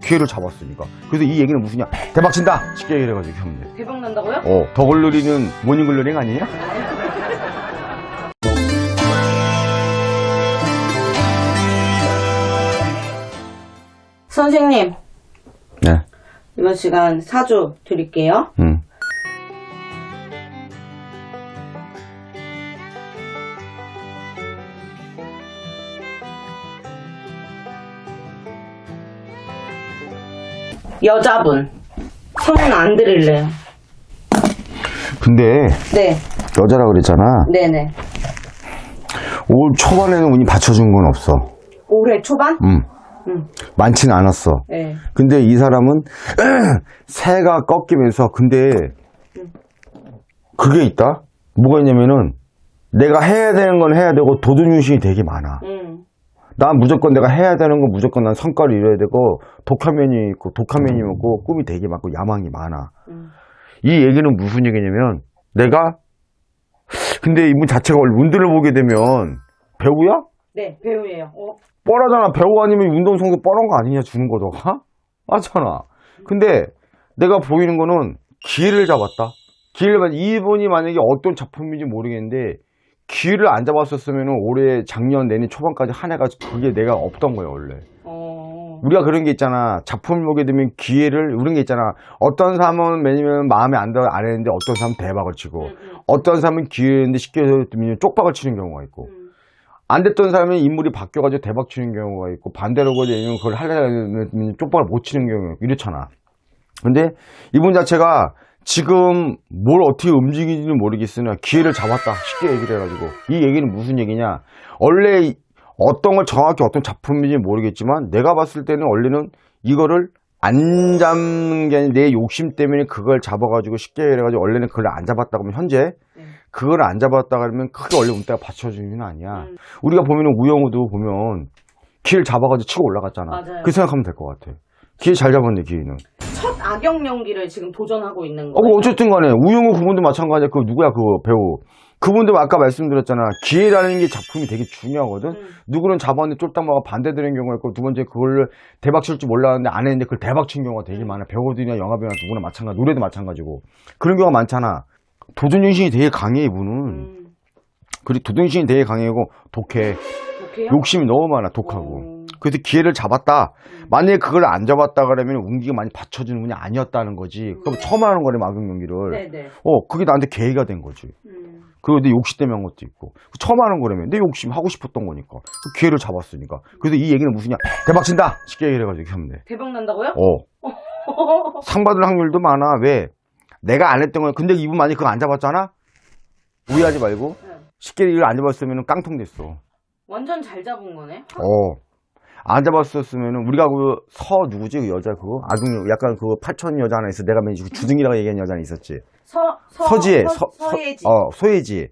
그 기회를 잡았으니까. 그래서 이 얘기는 무슨냐? 대박 친다! 쉽게 얘기를 해가지고 돼. 대박 난다고요? 어, 더글로리는 모닝글로링 아니에요? 선생님, 네. 이번 시간 사주 드릴게요. 음. 여자분. 성은 안 드릴래요. 근데 네, 여자라 그랬잖아. 네네. 올 초반에는 운이 받쳐준 건 없어. 올해 초반? 음. 음. 많지는 않았어. 네. 근데 이 사람은 새가 꺾이면서 근데 그게 있다. 뭐가 있냐면은 내가 해야 되는 건 해야 되고 도전 유신이 되게 많아. 음. 난 무조건 내가 해야 되는 건 무조건 난 성과를 이뤄야 되고 독한 면이 있고 독한 면이 있고 꿈이 되게 많고 야망이 많아. 음. 이 얘기는 무슨 얘기냐면 내가 근데 이분 자체가 원래 운들을 보게 되면 배우야? 네, 배우예요. 어? 뻔하잖아. 배우 아니면 운동 성도 뻔한 거 아니냐 주는 거 너가? 맞잖아. 근데 내가 보이는 거는 기회를 잡았다. 기회를 잡 이분이 만약에 어떤 작품인지 모르겠는데 기회를 안 잡았었으면 올해 작년 내년 초반까지 한 해가 그게 내가 없던 거예요 원래. 어. 우리가 그런 게 있잖아. 작품을 보게 되면 기회를 그런 게 있잖아. 어떤 사람은 매니면 마음에 안 들어 안 했는데 어떤 사람은 대박을 치고 음, 음. 어떤 사람은 기회인데 쉽게 들면 쪽박을 치는 경우가 있고 음. 안 됐던 사람은 인물이 바뀌어가지고 대박 치는 경우가 있고 반대로 되면 그걸 하려면 쪽박을 못 치는 경우가 있고 이렇잖아. 근데 이분 자체가 지금 뭘 어떻게 움직이는지는 모르겠으나 기회를 잡았다. 쉽게 얘기를 해가지고. 이 얘기는 무슨 얘기냐. 원래 이- 어떤 걸 정확히 어떤 작품인지 모르겠지만 내가 봤을 때는 원래는 이거를 안 잡는 게 아니라 내 욕심 때문에 그걸 잡아가지고 쉽게 해가지고 원래는 그걸 안 잡았다고 하면 현재 네. 그걸 안 잡았다 그러면 크게 원래 운때가 받쳐주는 건 아니야. 음. 우리가 보면은 우영우도 보면 기회를 잡아가지고 치고 올라갔잖아. 맞아요. 그 생각하면 될 것 같아. 기회 잘 잡았네, 기회는. 첫 악역 연기를 지금 도전하고 있는 어, 거예요. 뭐 어쨌든 간에 우영우 그분도 마찬가지야. 그 누구야, 그 배우. 그분도 아까 말씀드렸잖아. 기회라는 게 작품이 되게 중요하거든. 음. 누구는 잡았는데 쫄딱 먹어 반대되는 경우가 있고 두 번째 그걸 대박 칠 줄 몰랐는데 안 했는데 그걸 대박 친 경우가 되게 많아. 배우들이나 영화배우나 누구나 마찬가지. 노래도 마찬가지고. 그런 경우가 많잖아. 도전정신이 되게 강해, 이분은. 음. 그리고 도전정신이 되게 강하고 독해. 어떻게요? 욕심이 너무 많아, 독하고. 어. 그래서 기회를 잡았다. 음. 만약에 그걸 안 잡았다 그러면 운기가 많이 받쳐주는 분이 아니었다는 거지. 그럼 처음 하는 거네, 마경 연기를. 네네. 어, 그게 나한테 계기가 된 거지. 음. 그리고 내 욕심 때문에 한 것도 있고. 처음 하는 거라면 내 욕심 하고 싶었던 거니까. 그 기회를 잡았으니까. 그래서 이 얘기는 무슨냐. 대박 친다! 쉽게 얘기를 해가지고 하면 돼. 대박 난다고요? 어. 상 받을 확률도 많아. 왜? 내가 안 했던 거야. 근데 이분 만약에 그거 안 잡았잖아? 오해하지 말고. 네. 쉽게 이걸 안 잡았으면 깡통 됐어. 완전 잘 잡은 거네. 어. 안 잡았었으면은 우리가 그 서 누구지? 그 여자 그거? 아중 약간 그 파천 여자 하나 있어. 내가 맨 주둥이라고 얘기한 여자 하나 있었지. 서, 서, 서지혜 서, 서, 서예지. 서, 어 소예지.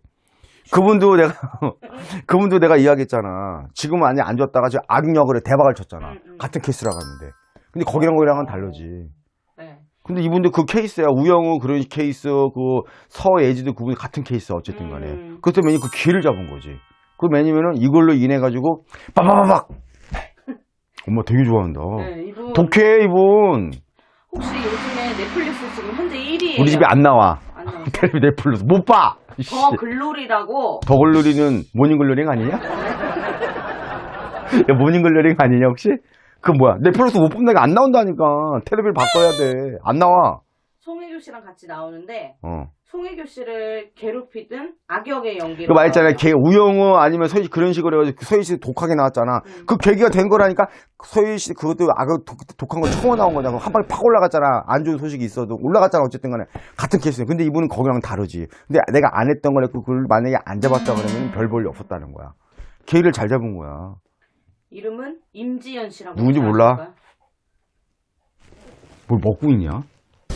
그분도 내가 그분도 내가 이야기했잖아. 지금 은 아니 안 줬다가 지금 악역을 해 대박을 쳤잖아. 음, 음. 같은 케이스라고 하는데. 근데 거기랑 거기랑은 다르지. 네. 근데 이분도 그 케이스야. 우영우 그런 케이스 그 서예지도 그분이 같은 케이스 어쨌든 간에. 음. 그것 때문에 그 기회를 잡은 거지. 그 왜냐면은 이걸로 인해 가지고 빠바바박 엄마 되게 좋아한다. 네, 이분. 독해 이분. 혹시 요즘에 넷플릭스 지금 현재 1위에요. 우리 집에 안 나와. 안? 텔레비 넷플릭스. 못봐! 더 글로리라고. 더 글로리는 모닝글로링 아니냐? 야 모닝글로링 아니냐 혹시? 그 뭐야? 넷플릭스 못 본다니까 안 나온다니까. 텔레비를 바꿔야 돼 안 나와 송혜교 씨랑 같이 나오는데 어. 송혜교 씨를 괴롭히든 악역의 연기로 그 말했잖아 나와요. 걔 우영우 아니면 서희 그런 식으로 해가지고 그 서희 씨 독하게 나왔잖아. 음. 그 계기가 된 거라니까 서희 씨 그것도 악역 독, 독한 거 처음 나온 거잖아 한 방에 팍 올라갔잖아. 안 좋은 소식이 있어도 올라갔잖아 어쨌든 간에. 같은 케이스야 근데 이분은 거기랑 다르지. 근데 내가 안 했던 거래 그걸 만약에 안 잡았다 그러면 별 볼일 없었다는 거야. 계기를 잘 잡은 거야. 이름은 임지연 씨라고 누군지 몰라? 뭘 먹고 있냐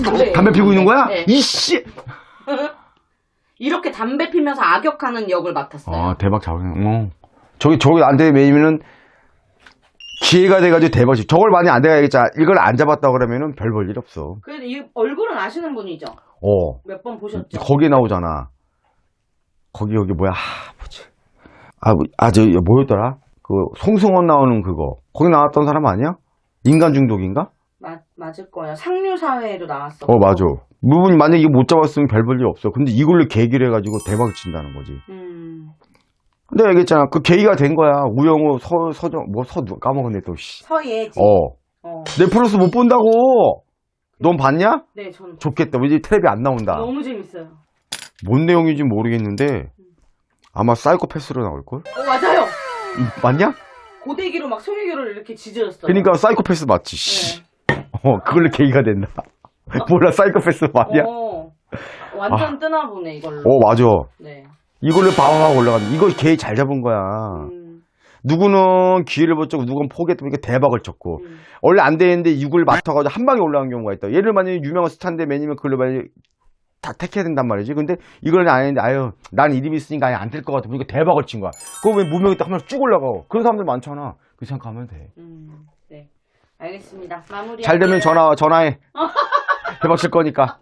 네. 담배 피우고 있는 거야 네. 이씨 이렇게 담배 피면서 악역하는 역을 맡았어요. 아 대박 잡았네 어. 저기 저기 안돼 매이면은 기회가 돼가지고 대박이 저걸 많이 안 돼가겠자 이걸 안 잡았다 그러면은 별 볼 일 없어 그래도 이 얼굴은 아시는 분이죠? 어 몇 번 보셨죠? 거기에 나오잖아. 거기 여기 뭐야? 아, 뭐지? 아, 뭐- 아, 저 뭐였더라? 그 송승헌 나오는 그거. 거기 나왔던 사람 아니야? 인간 중독인가? 맞을 거야. 상류사회에도 나왔어. 어, 맞아. 부분이 만약에 이거 못 잡았으면 별 볼 일 없어. 근데 이걸로 계기를 해가지고 대박을 친다는 거지. 음. 근데 얘기했잖아. 그 계기가 된 거야. 우영우, 서, 서정, 뭐, 서, 누가 까먹었네, 또, 씨. 서예지. 어. 어. 넷플러스 못 본다고! 넌 봤냐? 네, 저는 좋겠다. 이제 텔레비 안 나온다. 너무 재밌어요. 뭔 내용인지 모르겠는데, 아마 사이코패스로 나올걸? 어, 맞아요. 음, 맞냐? 고데기로 막 송혜교를 이렇게 지져줬어요. 그니까 사이코패스 맞지, 씨. 네. 어, 그걸로 계기가 된다. 몰라, 사이코패스 맞냐? 어. 완전 뜨나 보네, 이걸로. 어, 맞아. 네. 이걸로 바바박 올라간다. 이거 개잘 잡은 거야. 음. 누구는 기회를 못 쳤고, 누구는 포기했다 보니까 대박을 쳤고. 음. 원래 안 되는데 이걸 맡아가지고 한 방에 올라간 경우가 있다. 얘를 만약에 유명한 스타인데 매니면 그걸로 만약에 다 택해야 된단 말이지. 근데 이걸 안 했는데, 아유, 난 이름이 있으니까 아예 안될 것 같아. 그러니까 대박을 친 거야. 그거 왜 무명했다 하면 쭉 올라가고. 그런 사람들 많잖아. 그 생각하면 돼. 음. 네. 알겠습니다. 마무리. 잘 되면 전화, 전화해. 대박 칠 거니까.